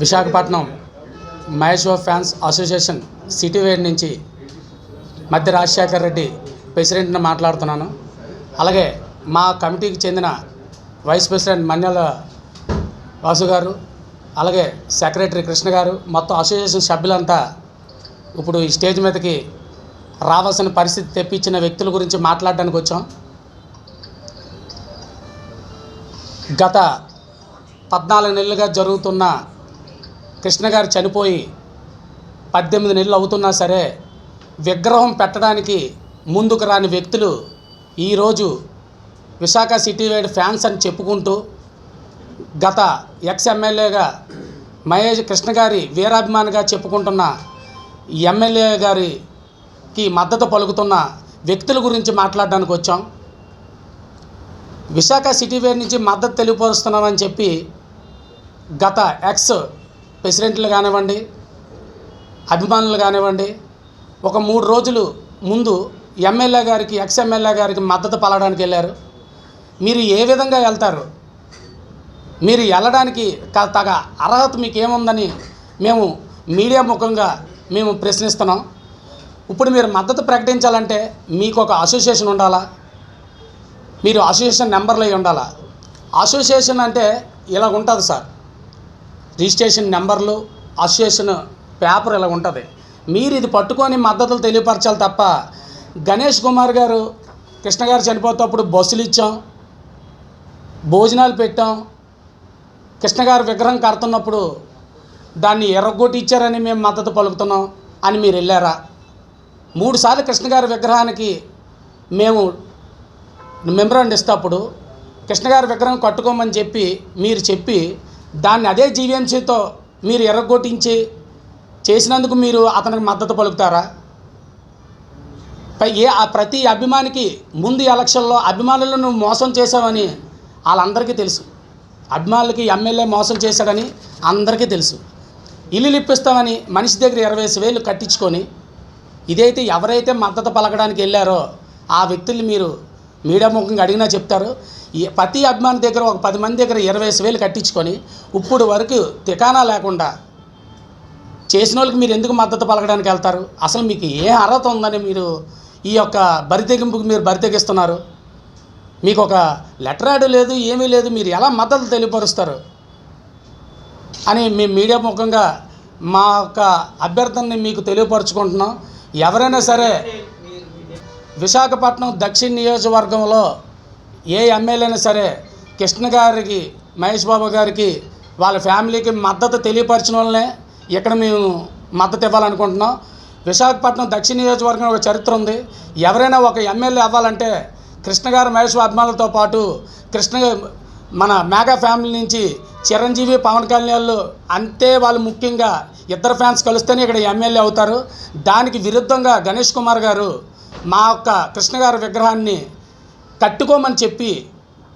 Visakhapatnam Mahesh Babu fans association city Wade నుంచి మధ్య రాజశేఖర్ రెడ్డి ప్రెసిడెంట్ని మాట్లాడుతున్నాను. అలాగే మా కమిటీకి చెందిన వైస్ ప్రెసిడెంట్ మన్యాల వాసు గారు అలాగే సెక్రటరీ కృష్ణ గారు మొత్తం అసోసియేషన్ సభ్యులంతా ఇప్పుడు ఈ స్టేజ్ మీదకి రావాల్సిన పరిస్థితి తెప్పించిన వ్యక్తుల గురించి మాట్లాడడానికి వచ్చాం. గత పద్నాలుగు నెలలుగా జరుగుతున్న కృష్ణ గారు చనిపోయి పద్దెనిమిది నెలలు అవుతున్నా సరే విగ్రహం పెట్టడానికి ముందుకు రాని వ్యక్తులు ఈరోజు విశాఖ సిటీ వైడ్ ఫ్యాన్స్ అని చెప్పుకుంటూ గత ఎక్స్ ఎమ్మెల్యేగా మహేష్ కృష్ణ గారి వీరాభిమానిగా చెప్పుకుంటున్న ఎమ్మెల్యే గారికి మద్దతు పలుకుతున్న వ్యక్తుల గురించి మాట్లాడడానికి వచ్చాం. విశాఖ సిటీ వేర్ నుంచి మద్దతు తెలియపరుస్తున్నామని చెప్పి గత ఎక్స్ ప్రెసిడెంట్లు కానివ్వండి అభిమానులు కానివ్వండి ఒక మూడు రోజులు ముందు ఎమ్మెల్యే గారికి ఎక్స్ ఎమ్మెల్యే గారికి మద్దతు పలడానికి వెళ్ళారు. మీరు ఏ విధంగా వెళ్తారు? మీరు వెళ్ళడానికి తగ అర్హత మీకు ఏముందని మేము మీడియా ముఖంగా మేము ప్రశ్నిస్తున్నాం. ఇప్పుడు మీరు మద్దతు ప్రకటించాలంటే మీకు ఒక అసోసియేషన్ ఉండాలా? మీరు అసోసియేషన్ నెంబర్లు అయి ఉండాలా? అసోసియేషన్ అంటే ఇలా ఉంటుంది సార్. రిజిస్ట్రేషన్ నెంబర్లు అసోసియేషన్ పేపర్ ఇలా ఉంటుంది. మీరు ఇది పట్టుకొని మద్దతులు తెలియపరచాలి తప్ప గణేష్ కుమార్ గారు కృష్ణ గారు చనిపోతేప్పుడు బస్సులు ఇచ్చాం భోజనాలు పెట్టాం కృష్ణ గారు విగ్రహం కడుతున్నప్పుడు దాన్ని ఎర్రగొట్టి ఇచ్చారని మేము మద్దతు పలుకుతున్నాం అని మీరు వెళ్ళారా? మూడుసార్లు కృష్ణ గారి విగ్రహానికి మేము మెమరాండ్ ఇస్తేప్పుడు కృష్ణ గారి విగ్రహం కట్టుకోమని చెప్పి మీరు చెప్పి దాన్ని అదే జీవీఎంసీతో మీరు ఎర్రగొట్టించి చేసినందుకు మీరు అతనికి మద్దతు పలుకుతారా? పై- ఏ ఆ ప్రతి అభిమానికి ముందు ఎలక్షన్లో అభిమానులను మోసం చేశామని వాళ్ళందరికీ తెలుసు. అభిమానులకి ఎమ్మెల్యే మోసం చేశాడని అందరికీ తెలుసు. ఇల్లు ఇప్పిస్తామని మనిషి దగ్గర ఇరవై వేలు కట్టించుకొని ఇదైతే ఎవరైతే మద్దతు పలకడానికి వెళ్ళారో ఆ వ్యక్తుల్ని మీరు మీడియా ముఖంగా అడిగినా చెప్తారు. ఈ ప్రతి అభిమాని దగ్గర ఒక పది మంది దగ్గర ఇరవై వేలు కట్టించుకొని ఇప్పుడు వరకు తికానా లేకుండా చేసిన వాళ్ళకి మీరు ఎందుకు మద్దతు పలకడానికి వెళ్తారు? అసలు మీకు ఏ అర్హత ఉందని మీరు ఈ యొక్క బరితెగింపుకి మీరు బరితెగిస్తున్నారు మీకు ఒక లెటర్ యాడ్ లేదు ఏమీ లేదు మీరు ఎలా మద్దతు తెలియపరుస్తారు? అని మేము మీడియా ముఖంగా మా యొక్క అభ్యర్థనని మీకు తెలియపరుచుకుంటున్నాం. ఎవరైనా సరే విశాఖపట్నం దక్షిణ నియోజకవర్గంలో ఏ ఎమ్మెల్యేనా అయినా సరే కృష్ణ గారికి మహేష్ బాబు గారికి వాళ్ళ ఫ్యామిలీకి మద్దతు తెలియపరిచిన వాళ్ళనే ఇక్కడ మేము మద్దతు ఇవ్వాలనుకుంటున్నాం. విశాఖపట్నం దక్షిణ నియోజకవర్గం ఒక చరిత్ర ఉంది. ఎవరైనా ఒక ఎమ్మెల్యే అవ్వాలంటే కృష్ణ గారు మహేష్ అభిమానులతో పాటు కృష్ణ మన మేఘా ఫ్యామిలీ నుంచి చిరంజీవి పవన్ కళ్యాణ్లు అంతే వాళ్ళు ముఖ్యంగా ఇద్దరు ఫ్యాన్స్ కలిస్తేనే ఇక్కడ ఎమ్మెల్యే అవుతారు. దానికి విరుద్ధంగా గణేష్ కుమార్ గారు మా యొక్క కృష్ణగారి విగ్రహాన్ని కట్టుకోమని చెప్పి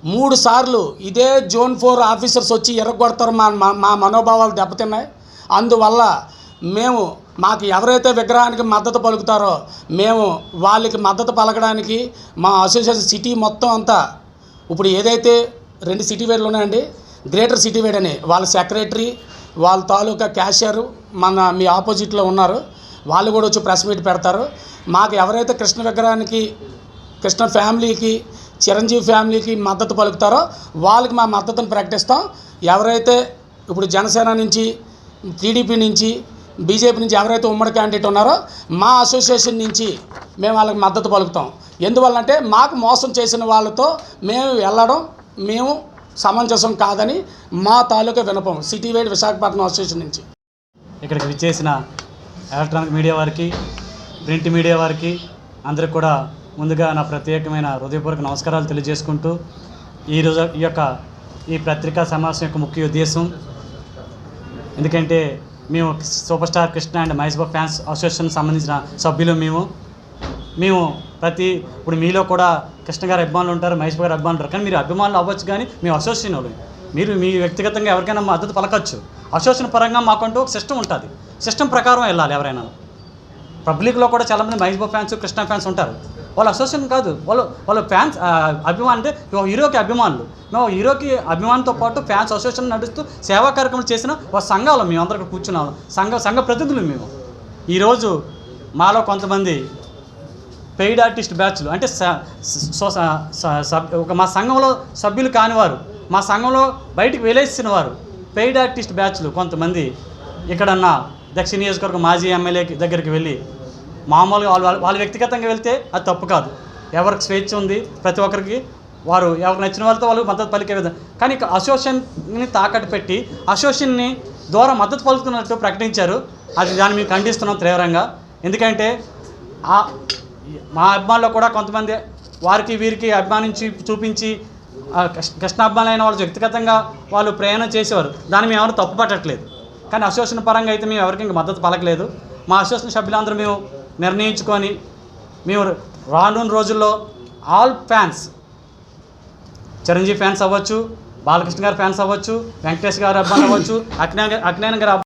మూడు సార్లు ఇదే జోన్ ఫోర్ ఆఫీసర్స్ వచ్చి ఎర్రగొడతారు మా మా- మా మనోభావాలు దెబ్బతిన్నాయి. అందువల్ల మేము మాకు ఎవరైతే విగ్రహానికి మద్దతు పలుకుతారో మేము వాళ్ళకి మద్దతు పలకడానికి మా అసోసియేషన్ సిటీ మొత్తం అంతా ఇప్పుడు ఏదైతే రెండు సిటీ వేడ్లు ఉన్నాయండి గ్రేటర్ సిటీ వేడ్ అని వాళ్ళ సెక్రటరీ వాళ్ళ తాలూకా క్యాషియర్ మన మీ ఆపోజిట్లో ఉన్నారు. వాళ్ళు కూడా వచ్చి ప్రెస్ మీట్ పెడతారు. మాకు ఎవరైతే కృష్ణ విగ్రహానికి కృష్ణ ఫ్యామిలీకి చిరంజీవి ఫ్యామిలీకి మద్దతు పలుకుతారో వాళ్ళకి మా మద్దతును ప్రకటిస్తాం. ఎవరైతే ఇప్పుడు జనసేన నుంచి టీడీపీ నుంచి బీజేపీ నుంచి ఎవరైతే ఉమ్మడి క్యాండిడేట్ ఉన్నారో మా అసోసియేషన్ నుంచి మేము వాళ్ళకి మద్దతు పలుకుతాం. ఎందువల్లంటే మాకు మోసం చేసిన వాళ్ళతో మేము వెళ్ళడం మేము సమంజసం కాదని మా తాలూకా వినపం సిటీ వైడ్ విశాఖపట్నం అసోసియేషన్ నుంచి. ఇక్కడికి విచ్చేసిన ఎలక్ట్రానిక్ మీడియా వారికి ప్రింట్ మీడియా వారికి అందరికి కూడా ముందుగా నా ప్రత్యేకమైన హృదయపూర్వక నమస్కారాలు తెలియజేసుకుంటూ ఈరోజు ఈ యొక్క ఈ పత్రికా సమావేశం యొక్క ముఖ్య ఉద్దేశం ఎందుకంటే మేము super star Krishna and Mahesh Babu fans association సంబంధించిన సభ్యులు మేము. మేము ప్రతి ఇప్పుడు మీలో కూడా కృష్ణ గారి అభిమానులు ఉంటారు మహేష్ గారి అభిమానులు ఉంటారు. కానీ మీరు అభిమానులు అవ్వచ్చు కానీ మేము అసోసియేషన్ వాళ్ళు. మీరు మీ వ్యక్తిగతంగా ఎవరికైనా మద్దతు పలకచ్చు అసోసియేషన్ పరంగా మాకంటూ ఒక సిస్టమ్ ఉంటుంది. సిస్టమ్ ప్రకారం వెళ్ళాలి ఎవరైనా. పబ్లిక్లో కూడా చాలామంది మహేష్ బాబు ఫ్యాన్స్ కృష్ణ ఫ్యాన్స్ ఉంటారు. వాళ్ళ అసోసియేషన్ కాదు. వాళ్ళు వాళ్ళ ఫ్యాన్స్ అభిమాన్ అంటే హీరోకి అభిమానులు. మేము హీరోకి అభిమానంతో పాటు ఫ్యాన్స్ అసోసియేషన్ నడుస్తూ సేవా కార్యక్రమం చేసిన ఒక సంఘాలు మేము అందరం ఇక్కడ కూర్చున్నాం సంఘ సంఘ ప్రతినిధులు మేము. ఈరోజు మాలో కొంతమంది పెయిడ్ ఆర్టిస్ట్ బ్యాచ్లు అంటే స- సో- ఒక మా సంఘంలో సభ్యులు కానివారు. మా సంఘంలో బయటికి వెలేసిన వారు. పెయిడ్ ఆర్టిస్ట్ బ్యాచ్లు కొంతమంది. ఇక్కడన్న దక్షిణ నియోజకవర్గం మాజీ ఎమ్మెల్యే దగ్గరికి వెళ్ళి మామూలుగా వాళ్ళు వాళ్ళ- వాళ్ళు వ్యక్తిగతంగా వెళ్తే అది తప్పు కాదు. ఎవరికి స్వేచ్ఛ ఉంది ప్రతి ఒక్కరికి వారు ఎవరికి నచ్చిన వాళ్ళతో వాళ్ళు మద్దతు పలికే విధంగా కానీ అసోసియేషన్ని తాకట్టు పెట్టి అసోసియేషన్ని ద్వారా మద్దతు పలుకుతున్నట్టు ప్రకటించారు. అది దాన్ని మేము ఖండిస్తున్నాం తీవ్రంగా. ఎందుకంటే ఆ మా అభిమానులు కూడా కొంతమంది వారికి వీరికి అభిమానించి చూపించి కృష్ణాభిమానులైన కృష్ణ కృష్ణ వాళ్ళు వ్యక్తిగతంగా వాళ్ళు ప్రయాణం చేసేవారు. దాన్ని మేము ఎవరు తప్పు పట్టట్లేదు కానీ అసోసియేషన్ పరంగా అయితే మేము ఎవరికి ఇంకా మద్దతు పలకలేదు. మా అసోసియేషన్ సభ్యులందరూ మేము నిర్ణయించుకొని మేము రానున్న రోజుల్లో ఆల్ ఫ్యాన్స్ చిరంజీవి ఫ్యాన్స్ అవ్వచ్చు బాలకృష్ణ గారి ఫ్యాన్స్ అవ్వచ్చు వెంకటేష్ గారు అబ్బాయి అవ్వచ్చు అజ్ఞాన అక్నేన్ గారు